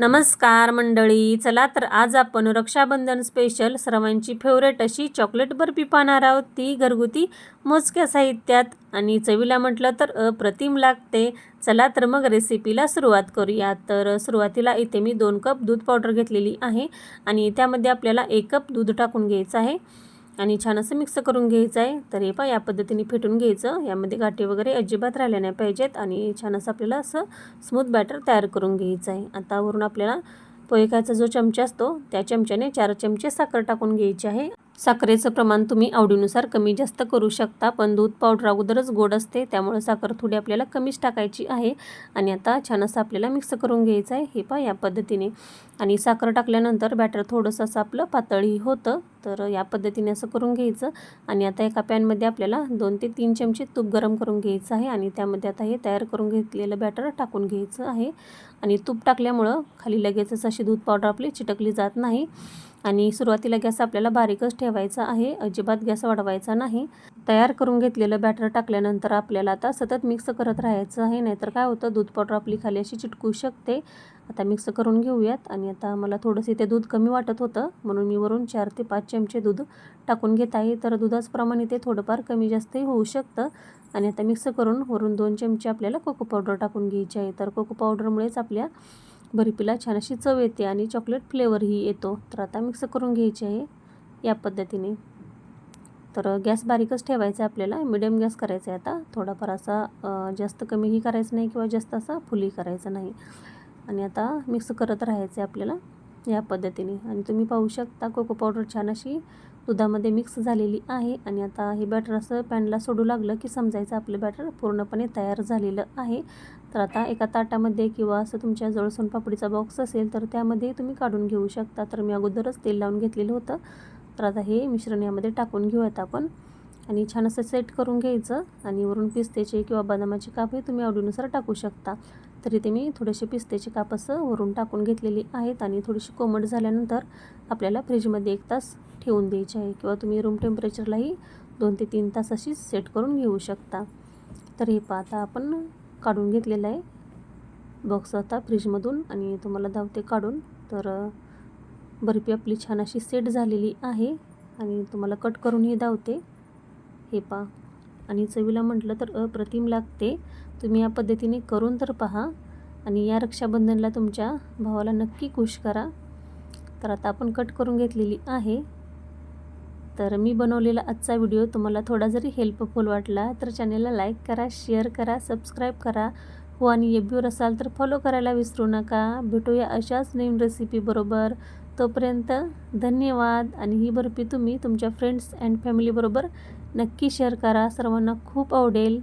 नमस्कार मंडळी चला तर आज आपण रक्षाबंधन स्पेशल सर्वांची फेवरेट अशी चॉकलेट बर्फी पाहणार आहोत. ती घरगुती मोजक्या साहित्यात आणि चवीला म्हटलं तर अप्रतिम लागते. चला तर मग रेसिपीला सुरुवात करूया. तर सुरुवातीला इथे मी दोन कप दूध पावडर घेतलेली आहे आणि त्यामध्ये आपल्याला एक कप दूध टाकून घ्यायचं आहे. आणि छान असं मिक्स करून घ्यायचं आहे. तर हे पहा या पद्धतीने फेटून घ्यायचं. यामध्ये गाठी वगैरे अजिबात राहिल्या नाही पाहिजेत आणि छान असं आपल्याला असं स्मूथ बॅटर तयार करून घ्यायचं आहे. आता वरून आपल्याला पोहे खायचा जो चमचा असतो त्या चमच्याने चार चमचे साखर टाकून घ्यायची आहे. साखरेचं प्रमाण तुम्ही आवडीनुसार कमी जास्त करू शकता पण दूध पावडर अगोदरच गोड असते त्यामुळे साखर थोडी आपल्याला कमीच टाकायची आहे. आणि आता छान असं आपल्याला मिक्स करून घ्यायचं आहे हे पहा या पद्धतीने. आणि साखर टाकल्यानंतर बॅटर थोडंसं असं आपलं पातळी होतं तर या पद्धतीने असं करून घ्यायचं. आणि आता एका पॅनमध्ये आपल्याला दोन ते तीन चमचे तूप गरम करून घ्यायचं आहे आणि त्यामध्ये आता हे तयार करून घेतलेलं बॅटर टाकून घ्यायचं आहे. आणि तूप टाकल्यामुळं खाली लगेचच अशी दूध पावडर आपली चिटकली जात नाही. आणि सुरुवातीला गॅस आपल्याला बारीकच ठेवायचा आहे. अजिबात गॅस वाढवायचा नाही. तयार करून घेतलेलं बॅटर टाकल्यानंतर आपल्याला आता सतत मिक्स करत राहायचं आहे. नाहीतर काय होतं दूध पावडर आपली खाली अशी चिटकू शकते. आता मिक्स करून घेऊयात. आणि आता मला थोडंसं इथे दूध कमी वाटत होतं. म्हणून मी वरून चार ते पाच चमचे दूध टाकून घेत आहे. तर दुधाचं प्रमाण इथे थोडंफार कमी जास्तही होऊ शकतं. आणि आता मिक्स करून वरून दोन चमचे आपल्याला कोको पावडर टाकून घ्यायची आहे. तर कोको पावडरमुळेच आपल्या बर्फीला छान अशी चव येते आणि चॉकलेट फ्लेवरही येतो. तर आता मिक्स करून घ्यायची आहे या पद्धतीने. तर गॅस बारीकच ठेवायचा आहे आपल्याला. मिडियम गॅस करायचा आहे आता. थोडाफार असा जास्त कमीही करायचं नाही किंवा जास्त असा फुलही करायचा नाही. आणि आता मिक्स करत राहायचं आहे आपल्याला या पद्धतीने. आणि तुम्ही पाहू शकता कोको पावडर छान अशी दुधामध्ये मिक्स झालेली आहे आणि आता हे बॅटर असं पॅनला सोडू लागलं की समजायचं आपलं बॅटर पूर्णपणे तयार झालेलं आहे. तर आता एका ताटामध्ये किंवा असं तुमच्या सोनपापडीचा बॉक्स असेल तर त्यामध्ये तुम्ही काढून घेऊ शकता. तर मी अगोदरच तेल लावून घेतलेलं होतं. तर आता हे मिश्रण यामध्ये टाकून घेऊयात आपण. आणि छान असं सेट करून घ्यायचं. आणि वरून पिस्त्याचे किंवा बदामाचे काप हे तुम्ही आवडीनुसार टाकू शकता. तरी ते मी थोडेसे पिस्त्याचे काप असं वरून टाकून घेतलेली आहेत आणि थोडीशी कोमट झाल्यानंतर आपल्याला फ्रीजमध्ये एक तास ठेवून द्यायची आहे किंवा तुम्ही रूम टेम्परेचरलाही दोन ते तीन तास अशी सेट करून घेऊ शकता. तर हे पाहता आपण काढून घेतलेलं आहे. बॉक्स आता फ्रीजमधून आणि तुम्हाला धावते काढून. तर बर्फी आपली छान अशी सेट झालेली आहे आणि तुम्हाला कट करूनही धावते. हे पा. आणि चवीला म्हटलं तर अप्रतिम लागते. तुम्ही या पद्धतीने करून तर पहा. आणि या रक्षाबंधनला तुमच्या भावाला नक्की खुश करा. तर आता आपण कट करून घेतलेली आहे. तर मी बनवलेला आजचा व्हिडिओ तुम्हाला थोडा जरी हेल्पफुल वाटला तर चॅनेलला लाईक करा शेअर करा सबस्क्राईब करा. हो आणि एबीवर असाल तर फॉलो करायला विसरू नका. भेटूया अशाच नवीन रेसिपीबरोबर तोपर्यंत धन्यवाद आणि ही बर्फी तुम्ही तुमच्या फ्रेंड्स अँड फॅमिलीबरोबर नक्की शेअर करा. सर्वांना खूप आवडेल.